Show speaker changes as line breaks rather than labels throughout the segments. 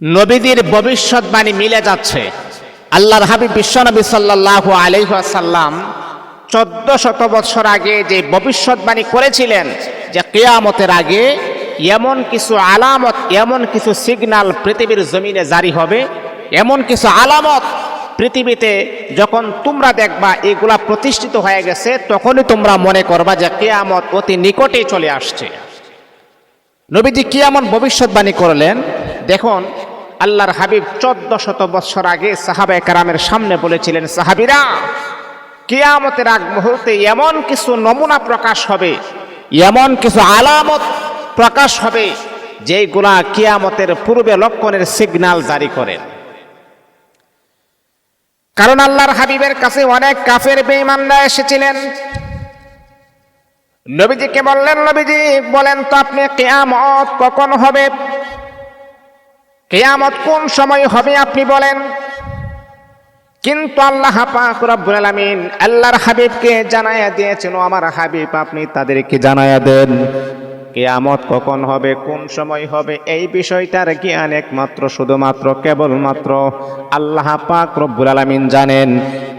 নবীদের ভবিষ্যৎবাণী মিলে যাচ্ছে। আল্লাহর হাবিব বিশ্বনবী সাল্লাহ আলহাসাল্লাম চোদ্দ শত বৎসর আগে যে ভবিষ্যৎবাণী করেছিলেন যে কেয়ামতের আগে এমন কিছু আলামত, এমন কিছু সিগন্যাল পৃথিবীর জমিনে জারি হবে, এমন কিছু আলামত পৃথিবীতে যখন তোমরা দেখবা এগুলা প্রতিষ্ঠিত হয়ে গেছে, তখনই তোমরা মনে করবা যে কেয়ামত অতি নিকটেই চলে আসছে। নবীজি কি এমন ভবিষ্যৎবাণী করলেন। দেখুন আল্লাহর হাবিব চোদ্দ শত বৎসর আগে সাহাবা কারামের সামনে বলেছিলেন, সাহাবিরা, কেয়ামতের আগ মুহূর্তে এমন কিছু নমুনা প্রকাশ হবে, এমন কিছু আলামত প্রকাশ হবে, যেগুলা কিয়ামতের পূর্বে লক্ষণের সিগন্যাল জারি করেন কারণ আল্লাহর হাবিবের কাছে অনেক কাফের বেঈমানরা এসেছিলেন। নবীজিকে বললেন, নবীজি, বলেন তো আপনি কেয়ামত কখন হবে? কেয়ামত কোন সময় হবে আপনি বলেন? কিন্তু আল্লাহ রব্বুল আলামিন আল্লাহর হাবিবকে জানায়া দিয়েছেন আমার হাবিব, আপনি তাদেরকে জানায়া দেন, কেয়ামত কখন হবে, কোন সময় হবে, এই বিষয়টার জ্ঞান একমাত্র, শুধুমাত্র, কেবলমাত্র আল্লাহ পাক রব্বুল আলামিন জানেন।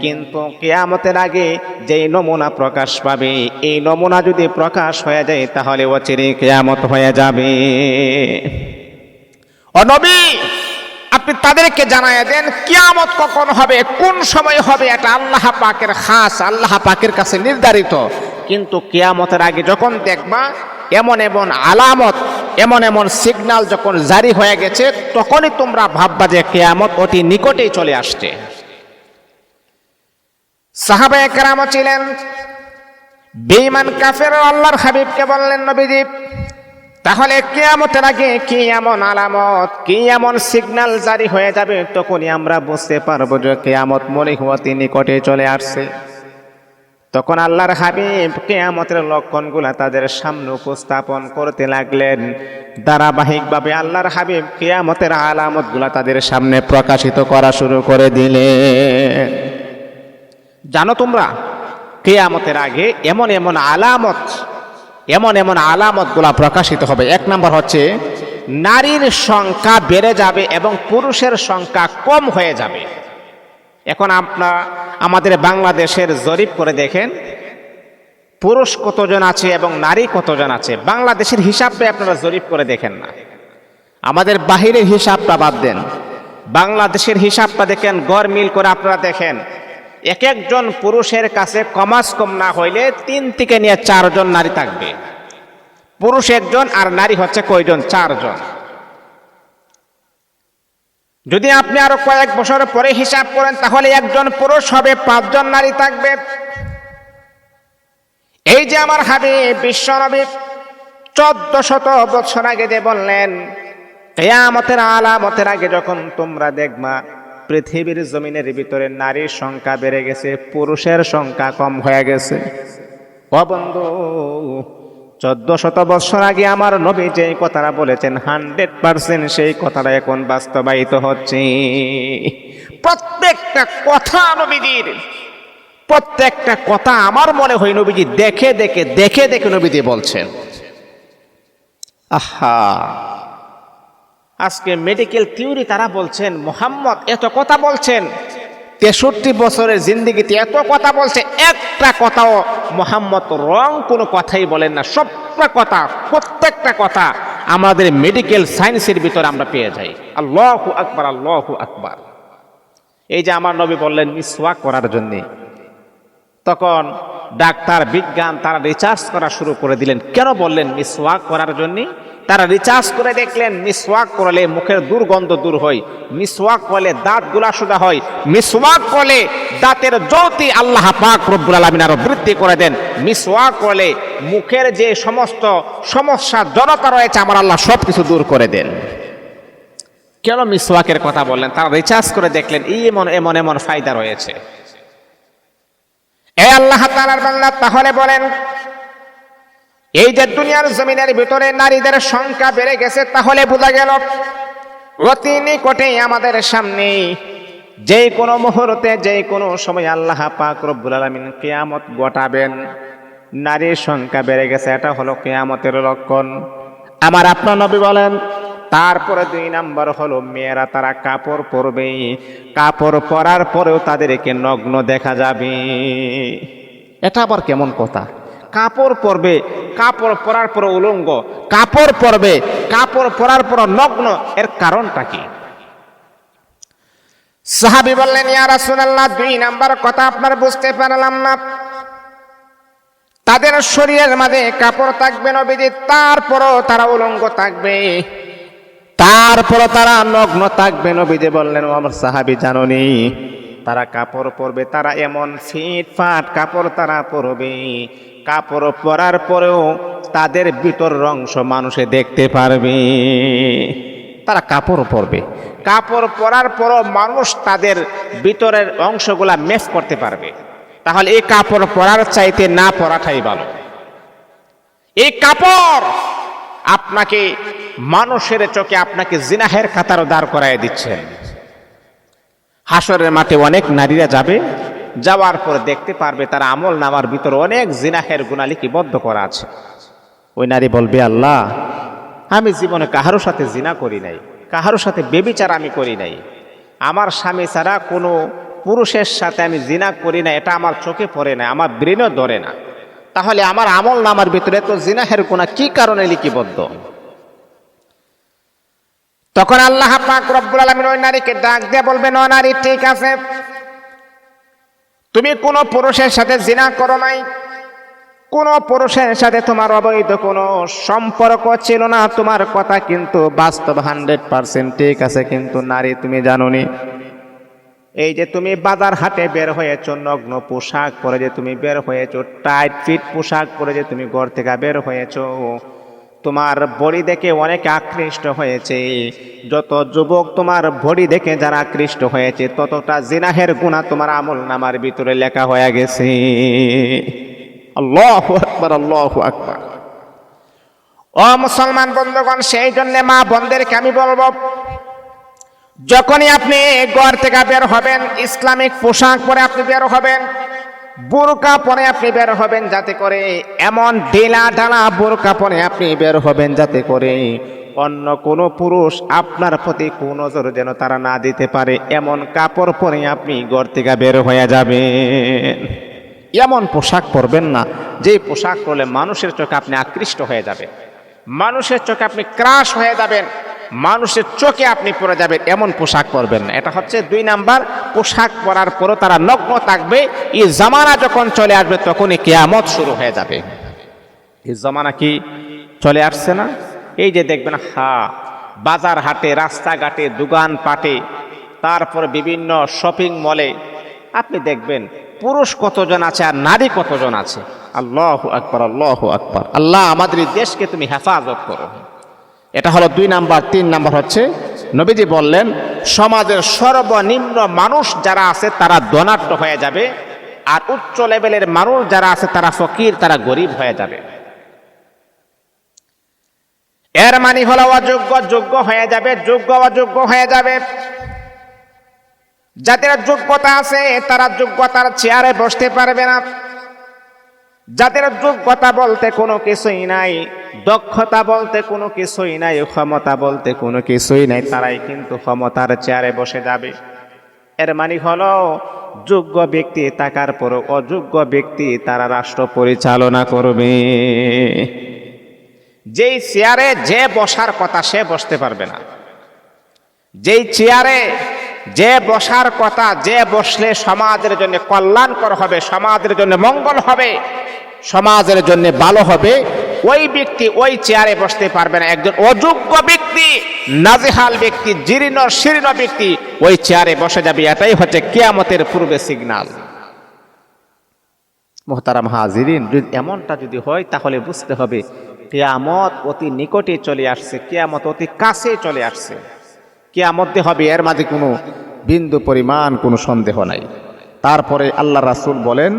কিন্তু কেয়ামতের আগে যেই নমুনা প্রকাশ পাবে, এই নমুনা যদি প্রকাশ হয়ে যায়, তাহলে অচিরে কেয়ামত হয়ে যাবে। অনবী, আপনি তাদেরকে জানায় দেন, কিয়ামত কখন হবে, কোন সময় হবে, এটা আল্লাহ পাকের খাস, আল্লাহ পাকের কাছে নির্ধারিত। কিন্তু কিয়ামতের আগে যখন দেখবা, এমন এমন আলামত, এমন এমন সিগন্যাল যখন জারি হয়ে গেছে, তখনই তোমরা ভাববা যে কেয়ামত অতি নিকটেই চলে আসছে। সাহাবা একরাম ছিলেন। বেঈমান কাফের আল্লাহর হাবিবকে বললেন, নবীজি তাহলে কেয়ামতের আগে কি এমন আলামত, কি এমন সিগন্যাল জারি হয়ে যাবে, তখনই আমরা বুঝতে পারব যে কেয়ামত মনে হওয়াতি নিকটে চলে আসছে। তখন আল্লাহর হাবিব কেয়ামতের লক্ষণগুলা তাদের সামনে উপস্থাপন করতে লাগলেন। ধারাবাহিকভাবে আল্লাহর হাবিব কেয়ামতের আলামতগুলা তাদের সামনে প্রকাশিত করা শুরু করে দিলেন। জানো তোমরা, কেয়ামতের আগে এমন এমন আলামত এমন এমন আলামতগুলা প্রকাশিত হবে। এক নম্বর হচ্ছে, নারীর সংখ্যা বেড়ে যাবে এবং পুরুষের সংখ্যা কম হয়ে যাবে। এখন আপনার আমাদের বাংলাদেশের জরিপ করে দেখেন, পুরুষ কতজন আছে এবং নারী কতজন আছে? বাংলাদেশের হিসাবটা আপনারা জরিপ করে দেখেন না। আমাদের বাহিরের হিসাবটা বাদ দেন। বাংলাদেশের হিসাবটা দেখেন, গড় মিল করে আপনারা দেখেন এক একজন পুরুষের কাছে কমাস কম না হইলে তিন থেকে নিয়ে চারজন নারী থাকবে। পুরুষ একজন আর নারী হচ্ছে কয়জন? চারজন। যদি আপনি আরও কয়েক বছর পরে হিসাব করেন, তাহলে একজন পুরুষ হবে, পাঁচজন নারী থাকবে। এই যে আমার হাবিব বিশ্বনবী চোদ্দ শত বছর আগে যে বললেন, কেয়ামতের আলামতের আগে যখন তোমরা দেখবা পৃথিবীর জমিনের ভিতরে নারীর সংখ্যা বেড়ে গেছে, পুরুষের সংখ্যা কম হয়ে গেছে। ও বন্ধু, চোদ্দ শত বৎসর আগে আমার নবী যে কথাটা বলেছেন, হান্ড্রেড পার্সেন্ট সেই কথাটা এখন বাস্তবায়িত হচ্ছে। প্রত্যেকটা কথা নবীজির, প্রত্যেকটা কথা আমার মনে হয় নবীজি দেখে দেখে দেখে দেখে নবীজি বলছেন। আহা! আজকে মেডিকেল থিওরি তারা বলছেন, মোহাম্মদ, এত কথা বলছেন। তেষট্টি বছরের জিন্দিগিতে এত কথা বলছে, একটা কথাও মোহাম্মদ রং কোনো কথাই বলেন না। সবটা কথা, প্রত্যেকটা কথা আমাদের মেডিকেল সায়েন্সের ভিতরে আমরা পেয়ে যাই। আল্লাহ আকবার আল্লাহ আকবার। এই যে আমার নবী বললেন, মিসওয়াক করার জন্যে তখন ডাক্তার, বিজ্ঞান তারা রিচার্জ করা শুরু করে দিলেন। কেন বললেন মিসওয়াক করার জন্যে? তারা রিচার্জ করে দেখলেন মিসওয়াক করলে মুখের দুর্গন্ধ দূর হয়। মিসওয়াক করলে দাঁতগুলা সোজা হয়। মিসওয়াক করলে দাঁতের জ্যোতি আল্লাহ পাক রব্বুল আলমিন আরও বৃদ্ধি করে দেন। মিসওয়াক করলে মুখের যে সমস্ত সমস্যা জনতা রয়েছে, আমার আল্লাহ সব কিছু দূর করে দেন। কেন মিসওয়াকের কথা বললেন? তারা রিচার্জ করে দেখলেন এই এমন এমন এমন ফায়দা রয়েছে। এ আল্লাহ তালার বাংলা তাহলে বলেন, এই যে দুনিয়ার জমিনের ভিতরে নারীদের সংখ্যা বেড়ে গেছে, তাহলে বোঝা গেল অতি নিকটে আমাদের সামনে যে কোনো মুহূর্তে যে কোনো সময় আল্লাহ পাক রব্বুল আলমিন কেয়ামত ঘটাবেন। নারীর সংখ্যা বেড়ে গেছে, এটা হলো কেয়ামতের লক্ষণ। আমার আপনার নবী বলেন তারপরে দুই নাম্বার হলো, মেয়েরা তারা কাপড় পরবে। কাপড় পরার পরেও তাদেরকে নগ্ন দেখা যাবে। এটা আবার কেমন কথা? কাপড় পরবে, কাপড় পরার পর উলঙ্গ, কাপড় পরবে, কাপড় পরার পর নগ্ন, এর কারণটা কি? সাহাবি বললেন, ইয়া রাসূলুল্লাহ, দুই নাম্বার কথা আপনার বুঝতে পারলাম না। তাদের শরীরের মাঝে কাপড় থাকবে নবীজি, তারপরও তারা উলঙ্গ থাকবে। তারপরও তারা নগ্ন থাকবে, নবীজি বললেন আমার সাহাবি, জাননি, তারা কাপড় পরবে, তারা এমন ফিট ফাট কাপড় তারা পরবে। কাপড় পরার পরেও তাদের ভিতর অংশ মানুষে দেখতে পারবে। তারা কাপড় পরবে। কাপড় পরার পরও মানুষ তাদের ভিতরের অংশগুলা মেস করতে পারবে। তাহলে এই কাপড় পরার চাইতে না পরাটাই ভালো। এই কাপড় আপনাকে মানুষের চোখে আপনাকে জিনাহের কাতার দাঁড় করায় দিচ্ছেন। হাসরের মাঠে অনেক নারীরা যাবে, যাওয়ার পর দেখতে পারবে তার আমল নামার ভিতর অনেক জিনাহের গুণা লিপিবদ্ধ করা আছে। ওই নারী বলবে, আল্লাহ, আমি জীবনে কাহারোর সাথে জিনা করি নাই কাহারোর সাথে বেবিচার আমি করি নাই। আমার স্বামী ছাড়া কোনো পুরুষের সাথে আমি জিনা করি না, এটা আমার চোখে পড়ে না, আমার ব্রেনও ধরে না। তাহলে আমার আমল নামার ভিতরে তো জিনাহের গুণা কি কারণে লিপিবদ্ধ? তখন আল্লাহ পাক রব্বুল আলামিন ওই নারীকে ডাক দিয়ে বলবেন, ও নারী, ঠিক আছে। তুমি কোনো পুরুষের সাথে জিনা করো নাই। কোনো পুরুষের সাথে তোমার অবৈধ কোনো সম্পর্ক ছিল না। তোমার কথা কিন্তু বাস্তব হান্ড্রেড পার্সেন্ট ঠিক আছে, কিন্তু নারী তুমি জানোনি। এই যে তুমি বাজার হাটে বের হয়েছ, নগ্ন পোশাক পরে যে তুমি বের হয়েছ টাইট ফিট পোশাক পরে যে তুমি ঘর থেকে বের হয়েছ, তোমার বডি দেখে অনেক আকৃষ্ট হয়েছে। যত যুবক তোমার বডি দেখে যারা আকৃষ্ট হয়েছে, ততটা জিনাহের গুণা তোমার আমল নামার ভিতরে লেখা হয়ে গেছে। আল্লাহ আকবার আল্লাহ আকবার। ও মুসলমান বন্ধুগণ সেই জন্যে মা বন্ধেরকে আমি বলব যখনই আপনি ঘর থেকে বের হবেন, ইসলামিক পোশাক পরে আপনি বের হবেন, বোরকা পরে আপনি বের হবেন যাতে করে এমন ঢিলা ঢালা বোরকা পরে আপনি বের হবেন যাতে করে অন্য কোনো পুরুষ আপনার প্রতি কোন নজর যেন তারা না দিতে পারে। এমন কাপড় পরে আপনি ঘর থেকে বের হয়ে যাবেন। এমন পোশাক পরবেন না যে পোশাক পরলে মানুষের চোখে আপনি আকৃষ্ট হয়ে যাবেন। মানুষের চোখে আপনি ক্রাশ হয়ে যাবেন। মানুষের চোখে আপনি পরে যাবেন, এমন পোশাক পরবেন না। এটা হচ্ছে দুই নাম্বার, পোশাক পরার পরও তারা নগ্ন থাকবে। এই জামানা যখন চলে আসবে, তখনই কেয়ামত শুরু হয়ে যাবে। এই জামানা কি চলে আসছে না? এই যে দেখবেন, হা, বাজার হাটে, রাস্তাঘাটে দোকান পাটে তারপর বিভিন্ন শপিং মলে আপনি দেখবেন, পুরুষ কতজন আছে আর নারী কতজন আছে? আল্লাহ আকবর আল্লাহ আকবর। আল্লাহ আমাদের দেশকে তুমি হেফাজত করো। এটা হলো দুই নাম্বার, তিন নাম্বার হচ্ছে, নবীজি বললেন, সমাজের সর্বনিম্ন মানুষ যারা আছে তারা ধনাঢ্য হয়ে যাবে, আর উচ্চ লেভেলের মানুষ যারা আছে তারা ফকির, তারা গরিব হয়ে যাবে। এর মানে হলো অযোগ্য, যোগ্য হয়ে যাবে, যোগ্য, অযোগ্য হয়ে যাবে। যাদের যোগ্যতা আছে, তারা যোগ্যতার চেয়ারে বসতে পারবে না। যাদের যোগ্যতা বলতে কোনো কিছুই নাই দক্ষতা বলতে কোনো কিছুই নাই, ক্ষমতা বলতে কোনো কিছুই নাই, তারাই কিন্তু ক্ষমতার চেয়ারে বসে যাবে। এর মানে হলো, যোগ্য ব্যক্তি থাকার পর অযোগ্য ব্যক্তি তারা রাষ্ট্র পরিচালনা করবে। যেই চেয়ারে যে বসার কথা সে বসতে পারবে না। যেই চেয়ারে যে বসার কথা যে বসলে সমাজের জন্য কল্যাণকর হবে, সমাজের জন্য মঙ্গল হবে, সমাজের জন্য ভালো হবে ওই ব্যক্তি ওই চেয়ারে বসতে পারবে না। একজন অযোগ্য ব্যক্তি, নাজেহাল ব্যক্তি, জীর্ণ, শীর্ণ ব্যক্তি ওই চেয়ারে বসে যাবে। এটাই হচ্ছে কেয়ামতের পূর্বে সিগনাল মোহতারাম হাজিরিন, যদি এমনটা যদি হয়, তাহলে বুঝতে হবে কেয়ামত অতি নিকটে চলে আসছে, কেয়ামত অতি কাছে চলে আসছে। কেয়ামতে হবে, এর মাঝে কোনো বিন্দু পরিমাণ কোনো সন্দেহ নাই। তারপরে আল্লাহ রাসুল বলেন,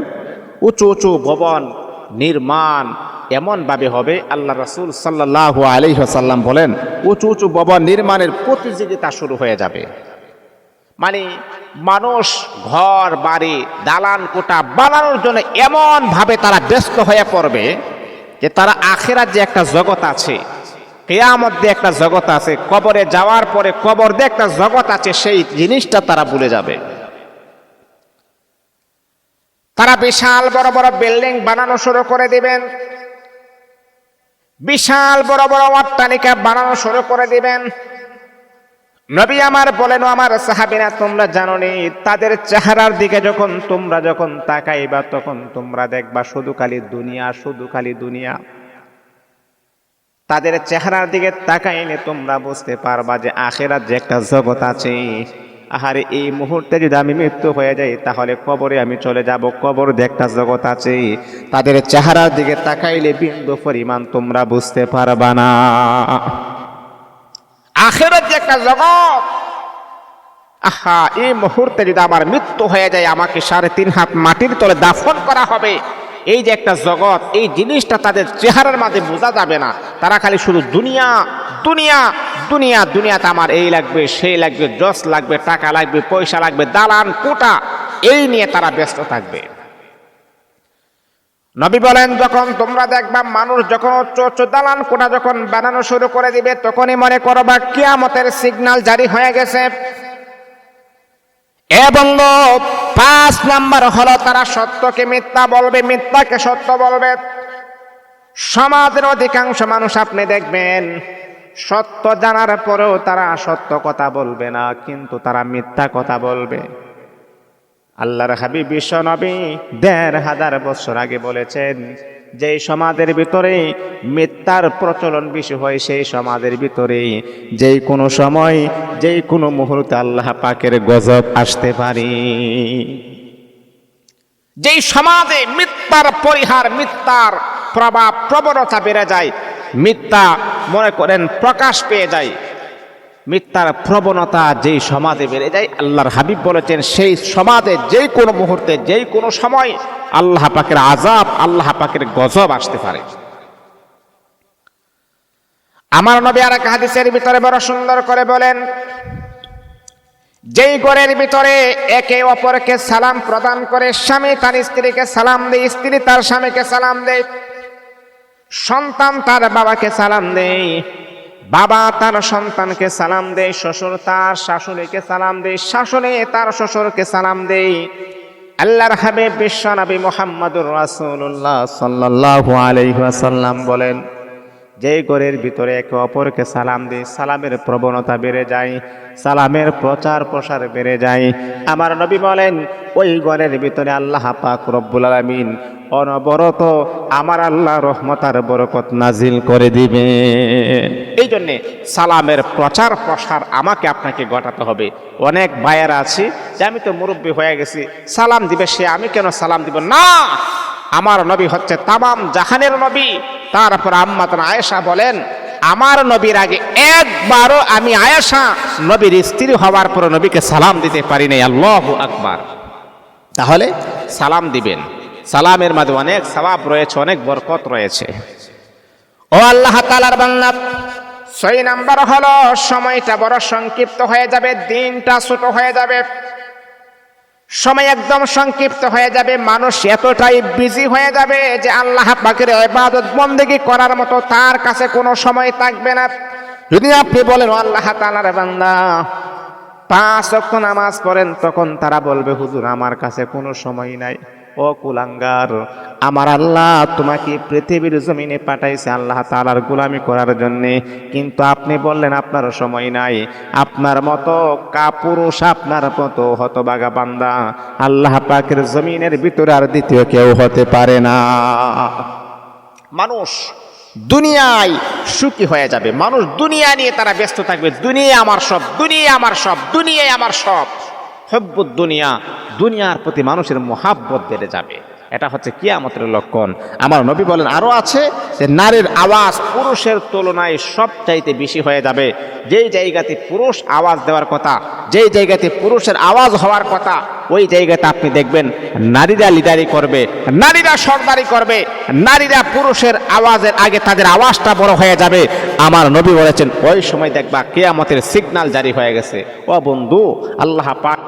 উঁচু উঁচু ভবন নির্মাণ এমনভাবে হবে। আল্লাহ রাসূল সাল্লাহ আলহিহাসাল্লাম বলেন, উঁচু উঁচু ভবন নির্মাণের প্রতিযোগিতা শুরু হয়ে যাবে। মানে মানুষ ঘর, বাড়ি, দালান কোটা বানানোর জন্য এমনভাবে তারা ব্যস্ত হয়ে পড়বে যে তারা আখেরার যে একটা জগৎ আছে, কেয়ামত দিয়ে একটা জগৎ আছে, কবরে যাওয়ার পরে কবর দিয়ে একটা জগৎ আছে, সেই জিনিসটা তারা ভুলে যাবে। তারা বিশাল বড় বড় বিল্ডিং বানানো শুরু করে দিবেন। বিশাল বড় বড় অট্টালিকা বানানো শুরু করে দিবেন। নবী আমার বলেন, আমার সাহাবিনা তোমরা জানো নি তাদের চেহারার দিকে যখন তোমরা যখন তাকাইবা, তখন তোমরা দেখবা শুধু খালি দুনিয়া, শুধু খালি দুনিয়া। তাদের চেহারার দিকে তাকাইলে তোমরা বুঝতে পারবা যে আখেরাত যে একটা জগৎ আছে। আহারে, এই মুহূর্তে যদি আমি মৃত্যু হয়ে যাই, তাহলে কবরে আমি চলে যাব। কবর একটা জগৎ আছে। তাদের চেহারার দিকে তাকাইলে বিন্দু পরিমাণ তোমরা বুঝতে পারবা না। আখেরাত যে একটা জগৎ। আহা, এই মুহূর্তে যদি আমার মৃত্যু হয়ে যায়, আমাকে সাড়ে তিন হাত মাটির তলে দাফন করা হবে। এই যে একটা জগৎ, এই জিনিসটা তাদের চেহারার মাঝে বোঝা যাবে না। তারা খালি শুধু দুনিয়া দুনিয়া দুনিয়া, দুনিয়াতে আমার এই লাগবে, সেই লাগবে জস লাগবে, টাকা লাগবে, পয়সা লাগবে, দালান, কোটা, এই নিয়ে তারা ব্যস্ত থাকবে। নবী বলেন, যখন তোমরা দেখবা মানুষ যখন চোচ দালান, কোটা যখন বানানো শুরু করে দিবে, তখনই মনে করবা কিয়ামতের সিগন্যাল জারি হয়ে গেছে। এবং পাঁচ নাম্বার হলো তারা সত্যকে মিথ্যা বলবে, মিথ্যাকে সত্য বলবে। সমাজের অধিকাংশ মানুষ আপনি দেখবেন সত্য জানার পরেও তারা সত্য কথা বলবে না, কিন্তু তারা মিথ্যা কথা বলবে। আল্লাহর হাবিব বিশ্ব নবী দেড় হাজার বছর আগে বলেছেন, যেই সমাজের ভিতরে মিথ্যার প্রচলন বেশি হয়, সেই সমাজের ভিতরে যেই কোনো সময়, যেই কোনো মুহূর্তে আল্লাহ পাকের গজব আসতে পারে। যেই সমাজে মিথ্যার পরিহার, মিথ্যার প্রভাব, প্রবণতা বেড়ে যায় মিথ্যা মনে করেন প্রকাশ পেয়ে যায়। মিথ্যার প্রবণতা যেই সমাজে বেড়ে যায়, আল্লাহর হাবিব বলেছেন, সেই সমাজে যেই কোনো মুহূর্তে, যেই কোনো সময় আল্লাহ পাকের আজাব আল্লাহ পাকের গজব আসতে পারে। আমার নবী আর এক হাদিসের ভিতরে বড় সুন্দর করে বলেন, যেই ঘরের ভিতরে একে অপরকে সালাম প্রদান করে, স্বামী তার স্ত্রীকে সালাম দেয়, স্ত্রী তার স্বামীকে সালাম দেয় সন্তান তার বাবাকে সালাম দেয়। বাবা তার সন্তানকে সালাম দেয়, শ্বশুর তার শাশুড়িকে সালাম দেয়, শাশুড়ি তার শ্বশুরকে সালাম দেয়। আল্লাহর হাবিব বিশ্ব নবী মোহাম্মদুর রাসূলুল্লাহ সাল্লাল্লাহু আলাইহি বলেন যেই ঘরের ভিতরে একে অপরকে সালাম দিই সালামের প্রবণতা বেড়ে যায়, সালামের প্রচার প্রসার বেড়ে যায়। আমার নবী বলেন, ওই ঘরের ভিতরে আল্লাহ পাক রব্বুল আলামিন অনবরত আমার আল্লাহ রহমতার বরকত নাজিল করে দিবে। এই জন্যে সালামের প্রচার প্রসার আমাকে আপনাকে ঘটাতে হবে। অনেক ভাইয়ের আছি যে আমি তো মুরব্বী হয়ে গেছি সালাম দিবে সে আমি কেন সালাম দিব? না! আমার নবী হচ্ছে তামাম জাহানের নবী। তারপর আম্মাতন আয়েশা বলেন আমার নবীর আগে একবারও আমি আয়েশা নবীর স্ত্রী হওয়ার পর নবীকে সালাম দিতে পারি নাই। আল্লাহ আকবার। তাহলে? সালাম দিবেন। সালামের মাঝে অনেক সবাব রয়েছে, অনেক বরকত রয়েছে। ও আল্লাহ তালার বাংলা ছয় নাম্বার হলো, সময়টা বড় সংক্ষিপ্ত হয়ে যাবে, দিনটা ছোট হয়ে যাবে। সময় একদম সংক্ষিপ্ত হয়ে যাবে, মানুষ এতটাই বিজি হয়ে যাবে যে আল্লাহ পাকের ইবাদত বন্দেগী করার মতো তার কাছে কোনো সময় থাকবে না। যদি আপনি বলেন আল্লাহ তালার বান্দা, পাঁচ অক্ষ নামাজ পড়েন, তখন তারা বলবে, হুজুর, আমার কাছে কোনো সময় নাই। ও কুলাঙ্গার, আমার আল্লাহ তোমাকে পৃথিবীর জমিনে পাঠাইছে আল্লাহ তালার গোলামি করার জন্যে। কিন্তু আপনি বললেন আপনার সময় নাই। আপনার মতো কাপুরুষ আপনার মতো হতবাগা বান্দা আল্লাহ পাকের জমিনের ভিতরে আর দ্বিতীয় কেউ হতে পারে না। মানুষ দুনিয়ায় সুখী হয়ে যাবে। মানুষ দুনিয়া নিয়ে তারা ব্যস্ত থাকবে। দুনিয়া আমার সব, দুনিয়া আমার সব দুনিয়ায় আমার সব। হব্বুদ দুনিয়া। দুনিয়ার প্রতি মানুষের মহাব্বত বেড়ে যাবে। এটা হচ্ছে কিয়ামতের লক্ষণ। আমার নবী বলেন, আরও আছে যে নারীর আওয়াজ পুরুষের তুলনায় সবচাইতে বেশি হয়ে যাবে। যেই জায়গাতে পুরুষ আওয়াজ দেওয়ার কথা, যেই জায়গাতে পুরুষের আওয়াজ হওয়ার কথা, ওই জায়গাতে আপনি দেখবেন নারীরা লিডারি করবে, নারীরা সর্দারি করবে, নারীরা পুরুষের আওয়াজের আগে তাদের আওয়াজটা বড় হয়ে যাবে। আমার নবী বলেছেন, ওই সময় দেখবা কেয়ামতের সিগন্যাল জারি হয়ে গেছে। ও বন্ধু, আল্লাহ পাক